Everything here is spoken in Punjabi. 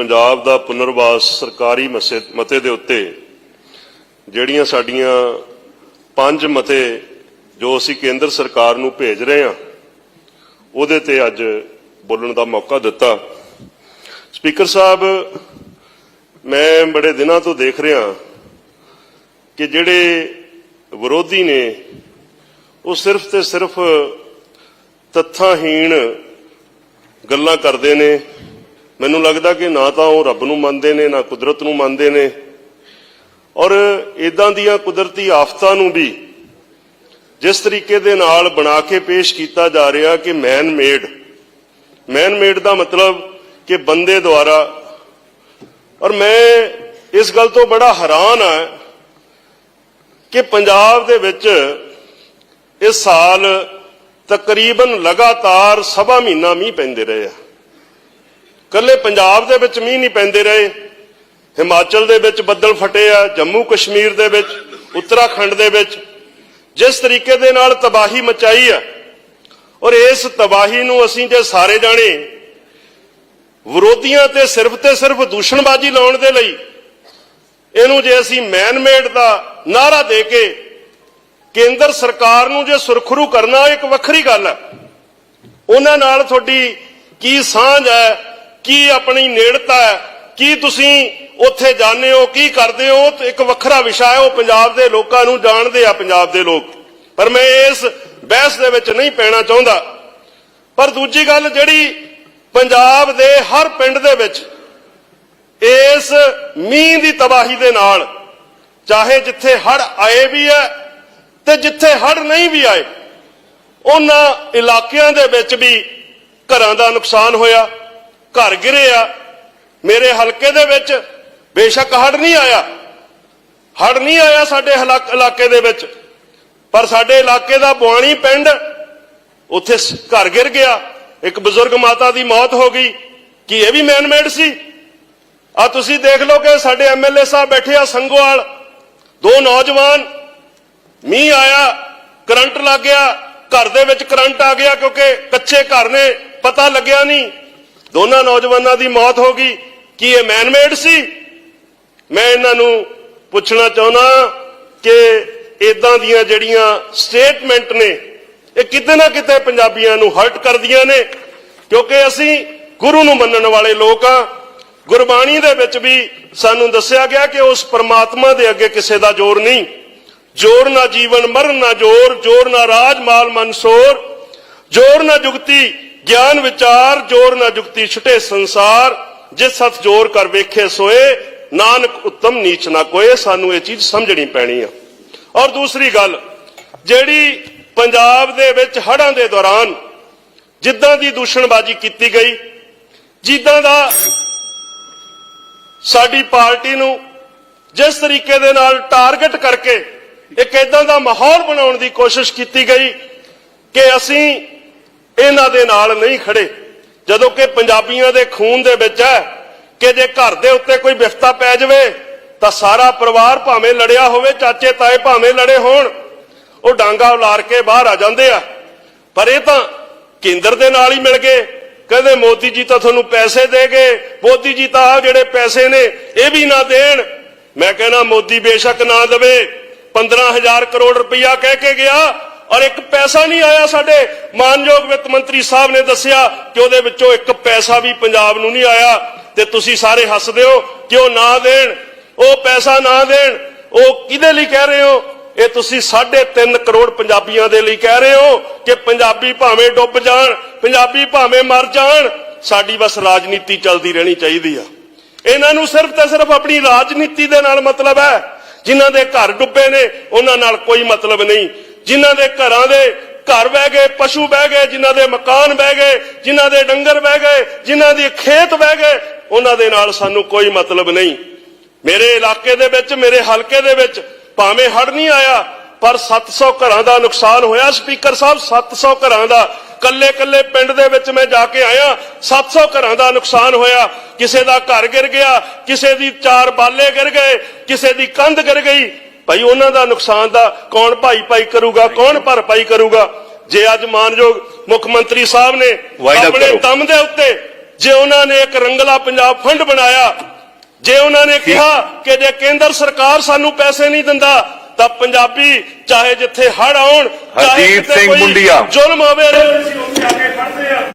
ਪੰਜਾਬ ਦਾ ਪੁਨਰਵਾਸ ਸਰਕਾਰੀ ਮਸੇ- ਮਤੇ ਦੇ ਉੱਤੇ ਜਿਹੜੀਆਂ ਸਾਡੀਆਂ ਪੰਜ ਮਤੇ ਜੋ ਅਸੀਂ ਕੇਂਦਰ ਸਰਕਾਰ ਨੂੰ ਭੇਜ ਰਹੇ ਹਾਂ, ਉਹਦੇ ਤੇ ਅੱਜ ਬੋਲਣ ਦਾ ਮੌਕਾ ਦਿੱਤਾ। ਸਪੀਕਰ ਸਾਹਿਬ, ਮੈਂ ਬੜੇ ਦਿਨਾਂ ਤੋਂ ਦੇਖ ਰਿਹਾ ਕਿ ਜਿਹੜੇ ਵਿਰੋਧੀ ਨੇ, ਉਹ ਸਿਰਫ ਤੇ ਸਿਰਫ ਤੱਥਾਹੀਣ ਗੱਲਾਂ ਕਰਦੇ ਨੇ। ਮੈਨੂੰ ਲੱਗਦਾ ਕਿ ਨਾ ਤਾਂ ਉਹ ਰੱਬ ਨੂੰ ਮੰਨਦੇ ਨੇ, ਨਾ ਕੁਦਰਤ ਨੂੰ ਮੰਨਦੇ ਨੇ। ਔਰ ਇਦਾਂ ਦੀਆਂ ਕੁਦਰਤੀ ਆਫਤਾਂ ਨੂੰ ਵੀ ਜਿਸ ਤਰੀਕੇ ਦੇ ਨਾਲ ਬਣਾ ਕੇ ਪੇਸ਼ ਕੀਤਾ ਜਾ ਰਿਹਾ ਕਿ ਮੈਨ ਮੇਡ ਮੈਨ ਮੇਡ ਦਾ ਮਤਲਬ ਕਿ ਬੰਦੇ ਦੁਆਰਾ। ਔਰ ਮੈਂ ਇਸ ਗੱਲ ਤੋਂ ਬੜਾ ਹੈਰਾਨ ਆ ਕਿ ਪੰਜਾਬ ਦੇ ਵਿੱਚ ਇਸ ਸਾਲ ਤਕਰੀਬਨ ਲਗਾਤਾਰ ਸਵਾ ਮਹੀਨਾ ਮੀਂਹ ਪੈਂਦੇ ਰਹੇ ਆ। ਕੱਲੇ ਪੰਜਾਬ ਦੇ ਵਿੱਚ ਮੀਂਹ ਨਹੀਂ ਪੈਂਦੇ ਰਹੇ। ਹਿਮਾਚਲ ਦੇ ਵਿੱਚ ਬੱਦਲ ਫਟੇ ਆ, ਜੰਮੂ ਕਸ਼ਮੀਰ ਦੇ ਵਿੱਚ, ਉੱਤਰਾਖੰਡ ਦੇ ਵਿੱਚ। ਜਿਸ ਤਰੀਕੇ ਦੇ ਨਾਲ ਤਬਾਹੀ ਮਚਾਈ ਆ, ਔਰ ਇਸ ਤਬਾਹੀ ਨੂੰ ਅਸੀਂ ਜੇ ਸਾਰੇ ਜਾਣੇ ਵਿਰੋਧੀਆਂ ਤੇ ਸਿਰਫ ਤੇ ਸਿਰਫ ਦੂਸ਼ਣਬਾਜ਼ੀ ਲਾਉਣ ਦੇ ਲਈ, ਇਹਨੂੰ ਜੇ ਅਸੀਂ ਮੈਨਮੇਡ ਦਾ ਨਾਰਾ ਦੇ ਕੇ ਕੇਂਦਰ ਸਰਕਾਰ ਨੂੰ ਜੇ ਸੁਰਖਰੂ ਕਰਨਾ ਇੱਕ ਵੱਖਰੀ ਗੱਲ ਹੈ ਉਹਨਾਂ ਨਾਲ ਤੁਹਾਡੀ ਕੀ ਸਾਂਝ ਹੈ ਕੀ ਆਪਣੀ ਨੇੜਤਾ ਹੈ? ਕੀ ਤੁਸੀਂ ਉੱਥੇ ਜਾਂਦੇ ਹੋ? ਕੀ ਕਰਦੇ ਹੋ? ਤੇ ਇੱਕ ਵੱਖਰਾ ਵਿਸ਼ਾ ਹੈ, ਉਹ ਪੰਜਾਬ ਦੇ ਲੋਕਾਂ ਨੂੰ ਜਾਣਦੇ ਆ ਪੰਜਾਬ ਦੇ ਲੋਕ। ਪਰ ਮੈਂ ਇਸ ਬਹਿਸ ਦੇ ਵਿੱਚ ਨਹੀਂ ਪੈਣਾ ਚਾਹੁੰਦਾ। ਪਰ ਦੂਜੀ ਗੱਲ ਜਿਹੜੀ ਪੰਜਾਬ ਦੇ ਹਰ ਪਿੰਡ ਦੇ ਵਿੱਚ ਇਸ ਮੀਂਹ ਦੀ ਤਬਾਹੀ ਦੇ ਨਾਲ, ਚਾਹੇ ਜਿੱਥੇ ਹੜ ਆਏ ਵੀ ਹੈ ਤੇ ਜਿੱਥੇ ਹੜ ਨਹੀਂ ਵੀ ਆਏ, ਉਹਨਾਂ ਇਲਾਕਿਆਂ ਦੇ ਵਿੱਚ ਵੀ ਘਰਾਂ ਦਾ ਨੁਕਸਾਨ ਹੋਇਆ। ਘਰ ਗਿਰੇ ਆ। ਮੇਰੇ ਹਲਕੇ ਦੇ ਵਿੱਚ ਬੇਸ਼ੱਕ ਹੜ ਨਹੀਂ ਆਇਆ। ਹੜ ਨਹੀਂ ਆਇਆ ਸਾਡੇ ਹਲਾਕ- ਇਲਾਕੇ ਦੇ ਵਿੱਚ। ਪਰ ਸਾਡੇ ਇਲਾਕੇ ਦਾ ਬੁਆਣੀ ਪਿੰਡ ਉੱਥੇ ਘਰ ਗਿਰ ਗਿਆ। ਇੱਕ ਬਜ਼ੁਰਗ ਮਾਤਾ ਦੀ ਮੌਤ ਹੋ ਗਈ। ਕੀ ਇਹ ਵੀ ਮੈਨਮੇਡ ਸੀ? ਆ ਤੁਸੀਂ ਦੇਖ ਲਓ ਕਿ ਸਾਡੇ ਐਮਐਲਏ ਸਾਹਿਬ ਬੈਠੇ ਆ ਸੰਗੋਵਾਲ ਦੋ ਨੌਜਵਾਨ। ਮੀਂਹ ਆਇਆ, ਕਰੰਟ ਲੱਗ ਗਿਆ। ਘਰ ਦੇ ਵਿੱਚ ਕਰੰਟ ਆ ਗਿਆ ਕਿਉਂਕਿ ਕੱਚੇ ਘਰ ਨੇ, ਪਤਾ ਲੱਗਿਆ ਨਹੀਂ। ਦੋਨਾਂ ਨੌਜਵਾਨਾਂ ਦੀ ਮੌਤ ਹੋ ਗਈ। ਕੀ ਇਹ ਮੈਨਮੇਡ ਸੀ? ਮੈਂ ਇਹਨਾਂ ਨੂੰ ਪੁੱਛਣਾ ਚਾਹੁੰਦਾ ਕਿ ਇਦਾਂ ਦੀਆਂ ਜਿਹੜੀਆਂ ਸਟੇਟਮੈਂਟ ਨੇ, ਇਹ ਕਿਤੇ ਨਾ ਕਿਤੇ ਪੰਜਾਬੀਆਂ ਨੂੰ ਹਰਟ ਕਰਦੀਆਂ ਨੇ, ਕਿਉਂਕਿ ਅਸੀਂ ਗੁਰੂ ਨੂੰ ਮੰਨਣ ਵਾਲੇ ਲੋਕ ਆ ਗੁਰਬਾਣੀ ਦੇ ਵਿੱਚ ਵੀ ਸਾਨੂੰ ਦੱਸਿਆ ਗਿਆ ਕਿ ਉਸ ਪਰਮਾਤਮਾ ਦੇ ਅੱਗੇ ਕਿਸੇ ਦਾ ਜ਼ੋਰ ਨਹੀਂ। ਜੋਰ ਨਾ ਜੀਵਨ ਮਰਨ, ਨਾ ਜੋਰ ਜੋਰ ਨਾ ਰਾਜ, ਮਾਲ ਮਨਸੋਰ ਜੋਰ ਨਾ ਜੁਗਤੀ ਗਿਆਨ, ਵਿਚਾਰ, ਜੋਰ ਨਾ ਜੁਗਤੀ, ਛੁਟੇ ਸੰਸਾਰ ਜਿਸ ਸਤ ਜੋਰ ਕਰ ਵੇਖੇ ਸੋਏ, ਨਾਨਕ ਉੱਤਮ ਨੀਚ ਨਾ ਕੋਏ, ਸਾਨੂੰ ਇਹ ਚੀਜ਼ ਸਮਝਣੀ ਪੈਣੀ ਆ। ਔਰ ਦੂਸਰੀ ਗੱਲ, ਜਿਹੜੀ ਪੰਜਾਬ ਦੇ ਵਿੱਚ ਹੜ੍ਹਾਂ ਦੇ ਦੌਰਾਨ ਜਿੱਦਾਂ ਦੀ ਦੂਸ਼ਣਬਾਜ਼ੀ ਕੀਤੀ ਗਈ, ਜਿੱਦਾਂ ਦਾ ਸਾਡੀ ਪਾਰਟੀ ਨੂੰ ਜਿਸ ਤਰੀਕੇ ਦੇ ਨਾਲ ਟਾਰਗੇਟ ਕਰਕੇ ਇੱਕ ਇਦਾਂ ਦਾ ਮਾਹੌਲ ਬਣਾਉਣ ਦੀ ਕੋਸ਼ਿਸ਼ ਕੀਤੀ ਗਈ ਕਿ ਅਸੀਂ ਇਹਨਾਂ ਦੇ ਨਾਲ ਨਹੀਂ ਖੜੇ। ਜਦੋਂ ਕਿ ਪੰਜਾਬੀਆਂ ਦੇ ਖੂਨ ਦੇ ਵਿੱਚ ਹੈ ਕਿ ਜੇ ਘਰ ਦੇ ਉੱਤੇ ਕੋਈ ਵਿਫਤਾ ਪੈ ਜਾਵੇ, ਤਾਂ ਸਾਰਾ ਪਰਿਵਾਰ ਭਾਵੇਂ ਲੜਿਆ ਹੋਵੇ, ਚਾਚੇ ਤਾਏ ਭਾਵੇਂ ਲੜੇ ਹੋਣ, ਉਹ ਡਾਂਗਾ ਉਲਾਰ ਕੇ ਬਾਹਰ ਆ ਜਾਂਦੇ ਆ। ਪਰ ਇਹ ਤਾਂ ਕੇਂਦਰ ਦੇ ਨਾਲ ਹੀ ਮਿਲ ਗਏ। ਕਹਿੰਦੇ ਮੋਦੀ ਜੀ ਤਾਂ ਤੁਹਾਨੂੰ ਪੈਸੇ ਦੇਗੇ ਮੋਦੀ ਜੀ ਤਾਂ ਆਹ ਜਿਹੜੇ ਪੈਸੇ ਨੇ, ਇਹ ਵੀ ਨਾ ਦੇਣ। ਮੈਂ ਕਹਿੰਦਾ ਮੋਦੀ ਬੇਸ਼ੱਕ ਨਾ ਦੇਵੇ। 15000 ਕਰੋੜ ਰੁਪਇਆ ਕਹਿ ਕੇ ਗਿਆ ਔਰ ਇੱਕ ਪੈਸਾ ਨਹੀਂ ਆਇਆ ਸਾਡੇ ਮਾਨਯੋਗ ਵਿੱਤ ਮੰਤਰੀ ਸਾਹਿਬ ਨੇ ਦੱਸਿਆ ਕਿ ਉਹਦੇ ਵਿੱਚੋਂ ਇੱਕ ਪੈਸਾ ਵੀ ਪੰਜਾਬ ਨੂੰ ਨਹੀਂ ਆਇਆ ਤੇ ਤੁਸੀਂ ਸਾਰੇ ਹੱਸਦੇ ਹੋ ਕਿ ਉਹ ਨਾ ਦੇਣ, ਉਹ ਪੈਸਾ ਨਾ ਦੇਣ। ਉਹ ਕਿਹਦੇ ਲਈ ਕਹਿ ਰਹੇ ਹੋ? ਇਹ ਤੁਸੀਂ 3.5 ਕਰੋੜ ਪੰਜਾਬੀਆਂ ਦੇ ਲਈ ਕਹਿ ਰਹੇ ਹੋ ਕਿ ਪੰਜਾਬੀ ਭਾਵੇਂ ਡੁੱਬ ਜਾਣ, ਪੰਜਾਬੀ ਭਾਵੇਂ ਮਰ ਜਾਣ, ਸਾਡੀ ਬਸ ਰਾਜਨੀਤੀ ਚੱਲਦੀ ਰਹਿਣੀ ਚਾਹੀਦੀ ਆ। ਇਹਨਾਂ ਨੂੰ ਸਿਰਫ ਤੇ ਸਿਰਫ ਆਪਣੀ ਰਾਜਨੀਤੀ ਦੇ ਨਾਲ ਮਤਲਬ ਹੈ। ਜਿਨ੍ਹਾਂ ਦੇ ਘਰ ਡੁੱਬੇ ਨੇ, ਉਹਨਾਂ ਨਾਲ ਕੋਈ ਮਤਲਬ ਨਹੀਂ। ਜਿਨ੍ਹਾਂ ਦੇ ਘਰਾਂ ਦੇ ਘਰ ਬਹਿ ਗਏ, ਪਸ਼ੂ ਬਹਿ ਗਏ, ਜਿਨ੍ਹਾਂ ਦੇ ਮਕਾਨ ਬਹਿ ਗਏ, ਜਿਨ੍ਹਾਂ ਦੇ ਡੰਗਰ ਬਹਿ ਗਏ, ਜਿਨ੍ਹਾਂ ਦੀ ਖੇਤ ਬਹਿ ਗਏ, ਉਹਨਾਂ ਦੇ ਨਾਲ ਸਾਨੂੰ ਕੋਈ ਮਤਲਬ ਨਹੀਂ। ਮੇਰੇ ਇਲਾਕੇ ਦੇ ਵਿੱਚ, ਮੇਰੇ ਹਲਕੇ ਦੇ ਵਿੱਚ ਭਾਵੇਂ ਹੜ ਨਹੀਂ ਆਇਆ, ਪਰ 700 ਘਰਾਂ ਦਾ ਨੁਕਸਾਨ ਹੋਇਆ। ਸਪੀਕਰ ਸਾਹਿਬ 700 ਘਰਾਂ ਦਾ ਕੱਲੇ ਕੱਲੇ ਪਿੰਡ ਦੇ ਵਿੱਚ ਮੈਂ ਜਾ ਕੇ ਆਇਆ 700 ਘਰਾਂ ਦਾ ਨੁਕਸਾਨ ਹੋਇਆ। ਕਿਸੇ ਦਾ ਘਰ ਗਿਰ ਗਿਆ, ਕਿਸੇ ਦੀ ਚਾਰ ਬਾਲੇ ਗਿਰ ਗਏ, ਕਿਸੇ ਦੀ ਕੰਧ ਗਿਰ ਗਈ। ਭਾਈ ਉਹਨਾਂ ਦਾ ਨੁਕਸਾਨ ਦਾ ਕੌਣ ਭਾਈ ਭਾਈ ਕਰੂਗਾ ਕੌਣ ਭਰਪਾਈ ਕਰੂਗਾ ਜੇ ਅੱਜ ਮਾਨਯੋਗ ਮੁੱਖ ਮੰਤਰੀ ਸਾਹਿਬ ਨੇ ਆਪਣੇ। ਦਮ ਦੇ ਉੱਤੇ ਜੇ ਉਹਨਾਂ ਨੇ ਇੱਕ ਰੰਗਲਾ ਪੰਜਾਬ ਫੰਡ ਬਣਾਇਆ ਜੇ ਉਹਨਾਂ ਨੇ ਕਿਹਾ ਕਿ ਜੇ ਕੇਂਦਰ ਸਰਕਾਰ ਸਾਨੂੰ ਪੈਸੇ ਨਹੀਂ ਦਿੰਦਾ ਤਾਂ ਪੰਜਾਬੀ ਚਾਹੇ ਜਿੱਥੇ ਹੜ ਆਉਣ ਚਾਹੇ ਸਿੰਘ ਕੋਈ ਮੁੰਡੀਆ। ਜ਼ੁਲਮ ਹੋਵੇ